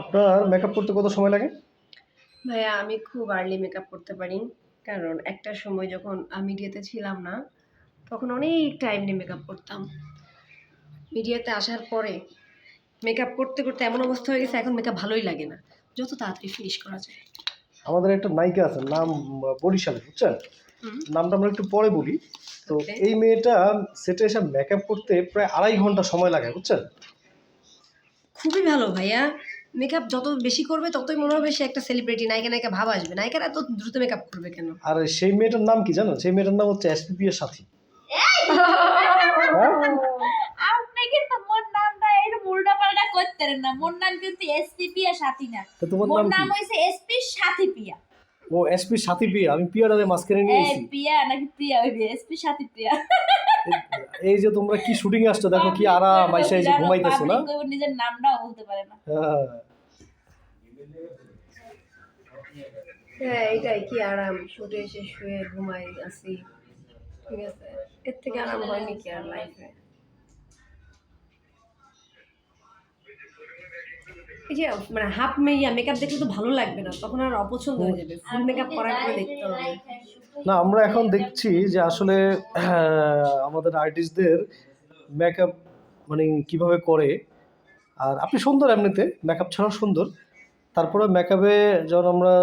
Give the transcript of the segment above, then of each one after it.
আপনার মেকআপ করতে কত সময় লাগে? ভাইয়া আমি খুব আর্লি মেকআপ করতে পারি। কারণ একটা সময় যখন আমি মিডিয়াতে ছিলাম না তখন অনেক টাইম নিয়ে মেকআপ করতাম। মিডিয়াতে আসার পরে মেকআপ করতে করতে এমন অবস্থা হয়ে গেছে এখন মেকআপ ভালোই লাগে না। যত তাড়াতাড়ি ফিনিশ করা যায়। আমাদের একটা নায়িকা আছে নাম বরিশালে বুঝছেন? নামটা আমরা একটু পরে বলি। তো এই মেয়েটা সেটে এসে মেকআপ করতে প্রায় আড়াই ঘণ্টা সময় লাগে বুঝছেন? খুবই ভালো ভাইয়া। মেকআপ যত বেশি করবে ততই মনে হবে সে একটা সেলিব্রিটি নায়িকা নায়িকা ভাব আসবে। নায়িকারা এত দ্রুত মেকআপ করবে কেন? আর সেই মেয়েটার নাম কি জানো? সেই মেয়েটার নাম হচ্ছে এসপিপি এর সাথী হ্যাঁ? আপনি কিন্তু মোর নামটা এরকম উল্টা পাল্টা করতেন না। মোর নাম কিন্তু এসপি পিয়া সাথী না। তো তোমার মোর নাম হইছে এসপি সাথী পিয়া ও এসপি সাথী পিয়া আমি পিয়াটারে মাঝখানে নিয়ে এই এসেছি পিয়া নাকি প্রিয়া হইবে? এসপি সাথী প্রিয়া। এই যে তোমরা কি শুটিং আসছো? দেখো কি আরাম আইসা এই যে ঘুমাইতেছো না? নিজের নামটাও বলতে পারে না। হ্যাঁ এটাই কি আরাম শুটে এসে শুয়ে ঘুমাই আসি ঠিক আছে? এর থেকে আরাম হয়নি কি আর লাইফে এই যে মানে হাফ মেয়া মেকআপ দেখলে তো ভালো লাগবে না তখন আর অপছন্দ হয়ে যাবে। ফুল মেকআপ করার পরে দেখতে হবে। না আমরা এখন দেখছি যে আসলে আমাদের আর্টিস্টদের মেকআপ মানে কীভাবে করে। আর আপনি সুন্দর এমনিতে মেকআপ ছাড়াও সুন্দর। তারপরে মেকআপে যখন আমরা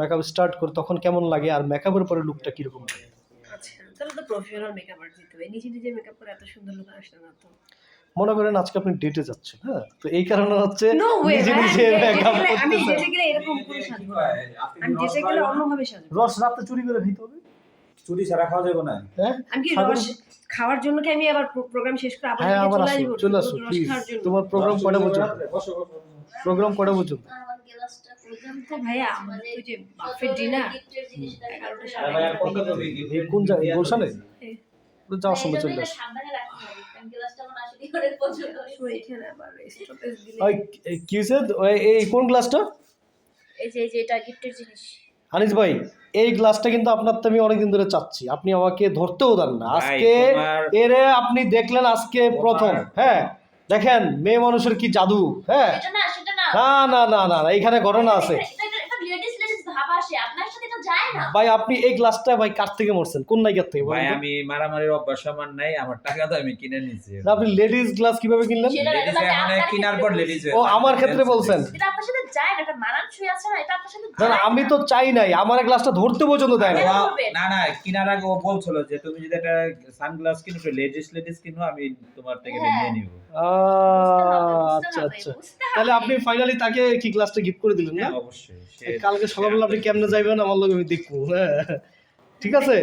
মেকআপ স্টার্ট করি তখন কেমন লাগে আর মেকআপের পরে লুকটা কীরকম লাগে? আচ্ছা তাহলে তো প্রফেশনাল মেকআপ আর্ট দিতে হবে। নিজে নিজে মেকআপ করে এত সুন্দর লোক আসলে না তো। মনে করেন আজকে আপনি ডেটে যাচ্ছেন হ্যাঁ? তো এই কারণে হচ্ছে নো নিজে নিজে মেকআপ আমি করতেছে ডেটে গেলে এরকম করে সাজবো। আমি ডেটে গেলে অন্যভাবে সাজবো। রস রাতে চুরি করে হবে? চুরি ছাড়া খাওয়া যাবে না। হ্যাঁ? আমি কি রস খাওয়ার জন্য কি আমি আবার প্রোগ্রাম শেষ করে আবার হ্যাঁ আবার চলে আসব? চলে আসো প্লিজ তোমার প্রোগ্রাম কটা পর্যন্ত প্রোগ্রাম কটা পর্যন্ত কোন জায়গায়? গুলশানে। যাওয়ার সময় চলে আসো। করে পর্যন্ত এখানে আবার স্টপেজ দিলে এই কি হয়েছে? এই কোন গ্লাসটা এই যে এটা গিফটের জিনিস। আনিস ভাই এই গ্লাসটা কিন্তু আপনার তো আমি অনেকদিন ধরে চাচ্ছি। আপনি আমাকে ধরতেও দেন না। আজকে এরে আপনি দেখলেন আজকে প্রথম হ্যাঁ? দেখেন মেয়ে মানুষের কি জাদু হ্যাঁ? না না। না না না না না এখানে ঘটনা আছে এটা এটা এটা লেডিস লেডিস ভাব আসে আপনার সাথে এটা যায় না ভাই আপনি এই গ্লাসটা ভাই কার থেকে মরছেন? কোন নাইকার থেকে ভাই আমি মারামারির অভ্যাস আমার নাই আমার টাকা তো আমি কিনে নিয়েছি। আপনি লেডিস গ্লাস কীভাবে কিনলেন? কিনার লেডিস কেনার পর লেডিস ও আমার ক্ষেত্রে বলছেন। এটা আপনার সাথে না এটা মানানসই আছে না এটা আপনার সাথে না আমি তো চাই নাই আমার গ্লাসটা ধরতে পর্যন্ত দেয় না না। না কেনার আগে ও বলছিল যে তুমি যদি একটা সানগ্লাস কিনো লেডিস লেডিস কিনো আমি তোমার থেকে হ্যাঁ। নিয়ে নিব। আচ্ছা আচ্ছা। তাহলে আপনি ফাইনালি তাকে কি গ্লাসটা গিফট করে দিলেন না? হ্যাঁ অবশ্যই। কালকে সকালবেলা আপনি কেমনে যাইবেন আমার লোক আমি দেখব হ্যাঁ। ঠিক আছে?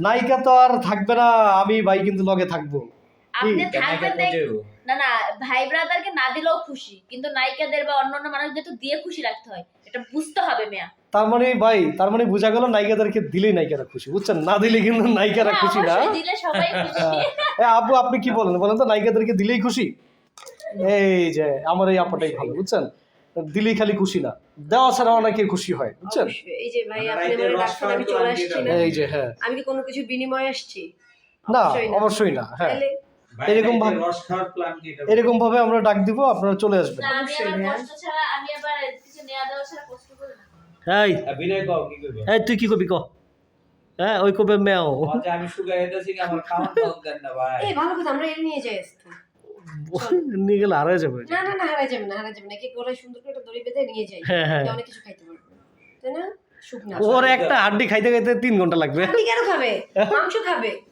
নায়িকা তো আর থাকবে না আমি ভাই কিন্তু লগে থাকব। আপনি থাকবেন না না ভাই ব্রাদারকে না দিলেও খুশি কিন্তু নায়িকাদের বা অন্য অন্য মানুষদের তো দিয়ে খুশি রাখতে হয়। এটা বুঝতে হবে মেয়া। তার মানে ভাই তার মানে বোঝা গেল নায়িকাদেরকে দিলেই নায়িকারা খুশি বুঝছেন? না দিলে কিন্তু নায়িকারা খুশি না। দিলে সবাই খুশি। এ, আব্বু আপনি কি বলেন? বলেন তো নায়িকাদেরকে দিলেই খুশি? এই যে আমার এই আপাটাই ভালো বুঝছেন? দিলেই খালি খুশি না। দেওয়া ছাড়া অনেকে খুশি হয় বুঝছেন? এই যে ভাই আপনি রাইতে আমার ডাক্তার আমি চলে আসছি না? এই যে হ্যাঁ। আমি কি কোনো কিছু বিনিময়ে আসছি? না অবশ্যই না। হ্যাঁ। এরকম ভাবে- রস প্ল্যান কি এটা? এরকম ভাবে আমরা ডাক দিব আপনারা চলে আসবেন। না আমি আবার কষ্ট ছাড়া আমি আবার কিছু নেওয়া দেওয়া ছাড়া কষ্ট করি না। এই। কও কি করবে? এই তুই কি কবি ক? হ্যাঁ ওই কবে মেও। আচ্ছা আমি সুগার কি আমার খাওয়ান দেন না ভাই? এই ভালো কথা আমরা এটা নিয়ে যাই আজকে। নিয়ে গেলে হারাই যাবে। না না না হারাই যাবে না হারাই যাবে না। একে গলায় সুন্দর করে দড়ি বেঁধে নিয়ে যাই। হ্যাঁ হ্যাঁ। অনেক কিছু খাইতে পারবে। তাই না? শুকনা। ওর একটা হাড্ডি খাইতে খাইতে তিন ঘণ্টা লাগবে। আপনি কেন খাবে? মাংস খাবে।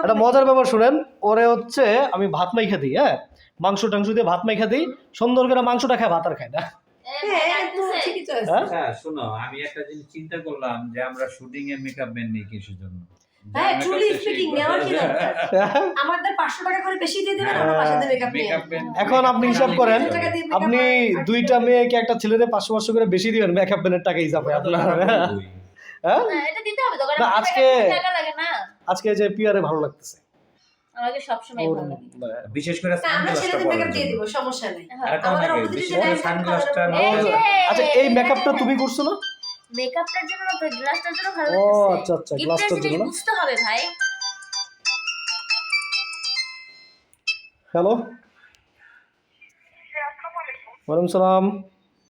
একটা মজার ব্যাপার শুনেন ওরে হচ্ছে আমি ভাত মাইখা দিই হ্যাঁ? মাংস টাংস দিয়ে ভাত মাইখা দিই সুন্দর করে মাংসটা খায় ভাত আর খায় না। হ্যাঁ হ্যাঁ? আচ্ছা শোনো আমি একটা জিনিস চিন্তা করলাম যে আমরা শুটিং এ মেকআপ ম্যান নেই জন্য? হ্যাঁ, যা truly makeup তো speaking, সেই নেওয়ার কি দরকার? আমাদের পাঁচশো টাকা করে বেশি দিয়ে দেবেন হ্যাঁ, আমরা বাসাতে মেকআপ নিয়ে Makeup আসব। man- এখন আপনি হিসাব করেন আপনি দুইটা মেয়েকে একটা ছেলেরে পাঁচশো পাঁচশো করে বেশি দিবেন মেকআপ ম্যানের টাকা হিসাবে আপনার। হ্যাঁ? এটা দিতে হবে দোকানে আজকে- টাকা লাগে না। আজকে যে পিয়ারে ভালো লাগতেছে। আমাকে সবসময় ওর- ভালো লাগে। বিশেষ করে সানগ্লাসটা ছেলেদের দিয়ে দিব সমস্যা নেই। হ্যাঁ, আমাদের সানগ্লাসটা এই আচ্ছা এই মেকআপটা তুমি করছ না? মেকআপটার জন্য না গ্লাসটার জন্য ভালো ও লাগতেছে। আচ্ছা আচ্ছা গ্লাসটার জন্য বুঝতে হবে ভাই। হ্যালো ওয়ালাইকুম সালাম।